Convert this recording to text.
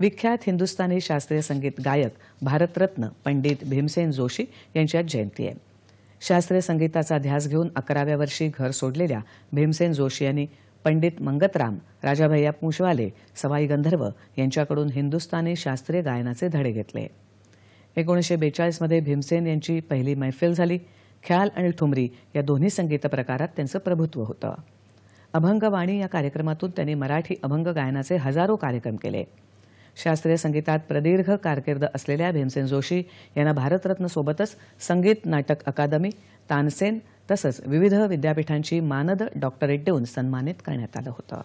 विख्यात हिंदुस्थानी शास्त्रीय संगीत गायक भारतरत्न पंडित भीमसेन जोशी यांची आज जयंती आहे. शास्त्रीय संगीताचा ध्यास घेऊन अकराव्या वर्षी घर सोडलेल्या भीमसेन जोशी यांनी पंडित मंगतराम राजाभैया पुंशवाले सवाई गंधर्व यांच्याकडून हिंदुस्थानी शास्त्रीय गायनाचे धडे घेतले. एकोणीसशे बेचाळीसमध्ये भीमसेन यांची पहिली मैफिल झाली. ख्याल आणि ठुमरी या दोन्ही संगीत प्रकारात त्यांचं प्रभुत्व होतं. अभंगवाणी या कार्यक्रमातून त्यांनी मराठी अभंग गायनाचे हजारो कार्यक्रम केले. शास्त्रीय संगीतात प्रदीर्घ कारकीर्द असलेल्या भीमसेन जोशी यांना भारतरत्नसोबतच संगीत नाटक अकादमी तानसेन तसंच विविध विद्यापीठांची मानद डॉक्टरेट देऊन सन्मानित करण्यात आलं होतं.